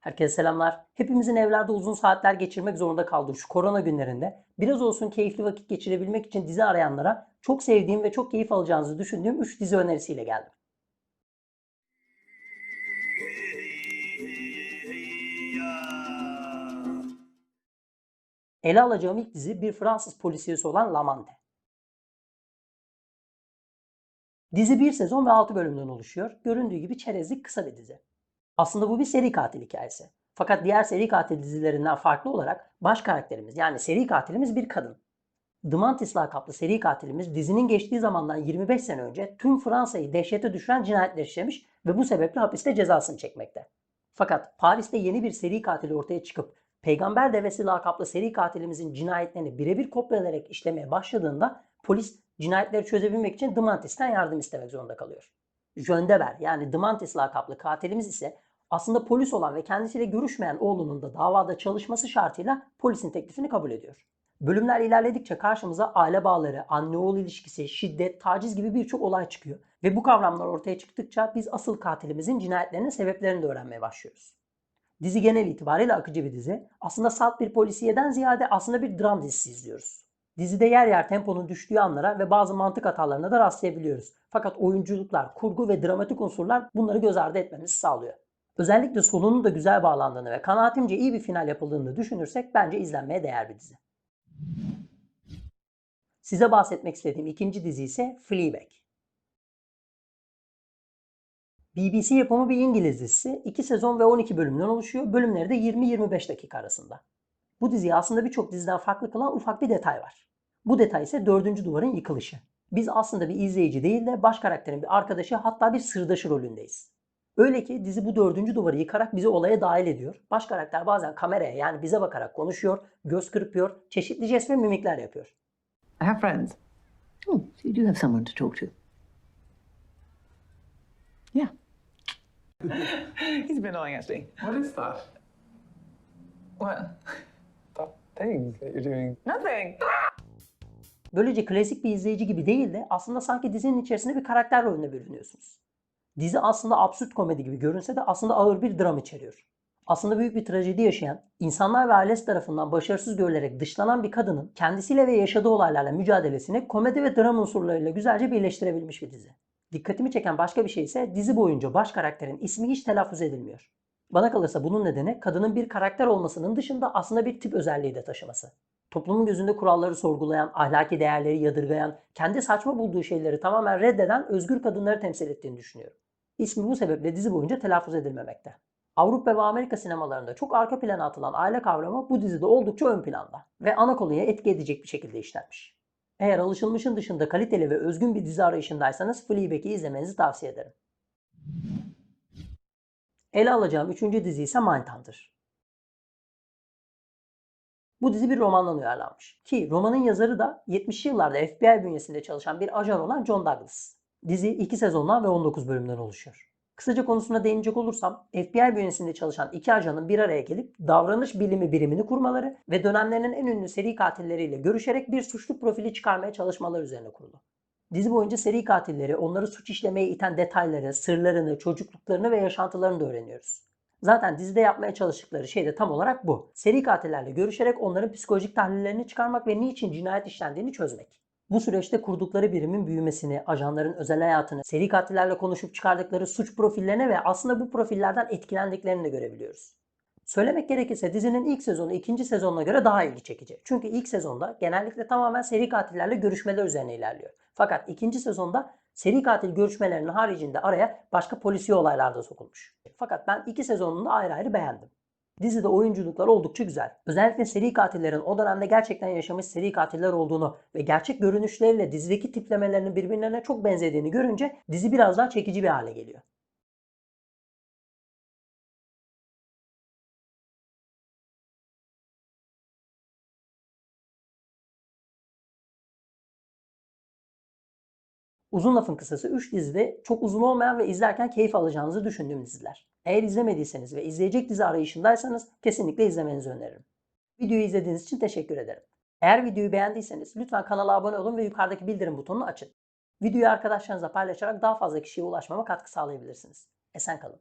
Herkese selamlar. Hepimizin evlerde uzun saatler geçirmek zorunda kaldığı şu korona günlerinde biraz olsun keyifli vakit geçirebilmek için dizi arayanlara çok sevdiğim ve çok keyif alacağınızı düşündüğüm 3 dizi önerisiyle geldim. Ele alacağım ilk dizi bir Fransız polisiyesi olan Lamante. Dizi bir sezon ve 6 bölümden oluşuyor. Göründüğü gibi çerezlik kısa bir dizi. Aslında bu bir seri katil hikayesi. Fakat diğer seri katil dizilerinden farklı olarak baş karakterimiz yani seri katilimiz bir kadın. The Mantis lakaplı seri katilimiz dizinin geçtiği zamandan 25 sene önce tüm Fransa'yı dehşete düşüren cinayetler işlemiş ve bu sebeple hapiste cezasını çekmekte. Fakat Paris'te yeni bir seri katil ortaya çıkıp Peygamber Devesi lakaplı seri katilimizin cinayetlerini birebir kopyalayarak işlemeye başladığında polis cinayetleri çözebilmek için The Mantis'ten yardım istemek zorunda kalıyor. Jöndeber yani The Mantis lakaplı katilimiz ise aslında polis olan ve kendisiyle görüşmeyen oğlunun da davada çalışması şartıyla polisin teklifini kabul ediyor. Bölümler ilerledikçe karşımıza aile bağları, anne-oğul ilişkisi, şiddet, taciz gibi birçok olay çıkıyor. Ve bu kavramlar ortaya çıktıkça biz asıl katilimizin cinayetlerinin sebeplerini de öğrenmeye başlıyoruz. Dizi genel itibariyle akıcı bir dizi. Aslında salt bir polisiyeden ziyade aslında bir dram dizisi izliyoruz. Dizide yer yer temponun düştüğü anlara ve bazı mantık hatalarına da rastlayabiliyoruz. Fakat oyunculuklar, kurgu ve dramatik unsurlar bunları göz ardı etmemizi sağlıyor. Özellikle sonunun da güzel bağlandığını ve kanaatimce iyi bir final yapıldığını düşünürsek bence izlenmeye değer bir dizi. Size bahsetmek istediğim ikinci dizi ise Fleabag. BBC yapımı bir İngiliz dizisi. 2 sezon ve 12 bölümden oluşuyor. Bölümleri de 20-25 dakika arasında. Bu diziyi aslında birçok diziden farklı kılan ufak bir detay var. Bu detay ise dördüncü duvarın yıkılışı. Biz aslında bir izleyici değil de baş karakterin bir arkadaşı hatta bir sırdaşı rolündeyiz. Öyle ki dizi bu dördüncü duvarı yıkarak bizi olaya dahil ediyor. Baş karakter bazen kameraya yani bize bakarak konuşuyor, göz kırpıyor, çeşitli jest ve mimikler yapıyor. I have friends. Oh, so you do have someone to talk to. Yeah. He's bit annoying, actually. What is that? What? That thing that you're doing. Nothing. Böylece klasik bir izleyici gibi değil de aslında sanki dizinin içerisinde bir karakter rolüne bürünüyorsunuz. Dizi aslında absürt komedi gibi görünse de aslında ağır bir dram içeriyor. Aslında büyük bir trajedi yaşayan, insanlar ve ailesi tarafından başarısız görülerek dışlanan bir kadının kendisiyle ve yaşadığı olaylarla mücadelesini komedi ve dram unsurlarıyla güzelce birleştirebilmiş bir dizi. Dikkatimi çeken başka bir şey ise dizi boyunca baş karakterin ismi hiç telaffuz edilmiyor. Bana kalırsa bunun nedeni kadının bir karakter olmasının dışında aslında bir tip özelliği de taşıması. Toplumun gözünde kuralları sorgulayan, ahlaki değerleri yadırgayan, kendi saçma bulduğu şeyleri tamamen reddeden özgür kadınları temsil ettiğini düşünüyorum. İsmi bu sebeple dizi boyunca telaffuz edilmemekte. Avrupa ve Amerika sinemalarında çok arka plana atılan aile kavramı bu dizide oldukça ön planda ve ana konuya etki edecek bir şekilde işlenmiş. Eğer alışılmışın dışında kaliteli ve özgün bir dizi arayışındaysanız Fleabag'i izlemenizi tavsiye ederim. Ele alacağım üçüncü dizi ise Mindhunter. Bu dizi bir romandan uyarlanmış. Ki romanın yazarı da 70'li yıllarda FBI bünyesinde çalışan bir ajan olan John Douglas. Dizi 2 sezondan ve 19 bölümden oluşuyor. Kısaca konusuna değinecek olursam FBI bünyesinde çalışan iki ajanın bir araya gelip davranış bilimi birimini kurmaları ve dönemlerinin en ünlü seri katilleriyle görüşerek bir suçlu profili çıkarmaya çalışmaları üzerine kurulu. Dizi boyunca seri katilleri, onları suç işlemeye iten detayları, sırlarını, çocukluklarını ve yaşantılarını da öğreniyoruz. Zaten dizide yapmaya çalıştıkları şey de tam olarak bu. Seri katillerle görüşerek onların psikolojik tahlillerini çıkarmak ve niçin cinayet işlendiğini çözmek. Bu süreçte kurdukları birimin büyümesini, ajanların özel hayatını, seri katillerle konuşup çıkardıkları suç profillerine ve aslında bu profillerden etkilendiklerini de görebiliyoruz. Söylemek gerekirse dizinin ilk sezonu ikinci sezonuna göre daha ilgi çekici. Çünkü ilk sezonda genellikle tamamen seri katillerle görüşmeler üzerine ilerliyor. Fakat ikinci sezonda seri katil görüşmelerinin haricinde araya başka polisiye olaylar da sokulmuş. Fakat ben iki sezonunu da ayrı ayrı beğendim. Dizide oyunculuklar oldukça güzel. Özellikle seri katillerin o dönemde gerçekten yaşamış seri katiller olduğunu ve gerçek görünüşleriyle dizideki tiplemelerinin birbirlerine çok benzediğini görünce dizi biraz daha çekici bir hale geliyor. Uzun lafın kısası 3 dizide çok uzun olmayan ve izlerken keyif alacağınızı düşündüğüm diziler. Eğer izlemediyseniz ve izleyecek dizi arayışındaysanız kesinlikle izlemenizi öneririm. Videoyu izlediğiniz için teşekkür ederim. Eğer videoyu beğendiyseniz lütfen kanala abone olun ve yukarıdaki bildirim butonunu açın. Videoyu arkadaşlarınızla paylaşarak daha fazla kişiye ulaşmama katkı sağlayabilirsiniz. Esen kalın.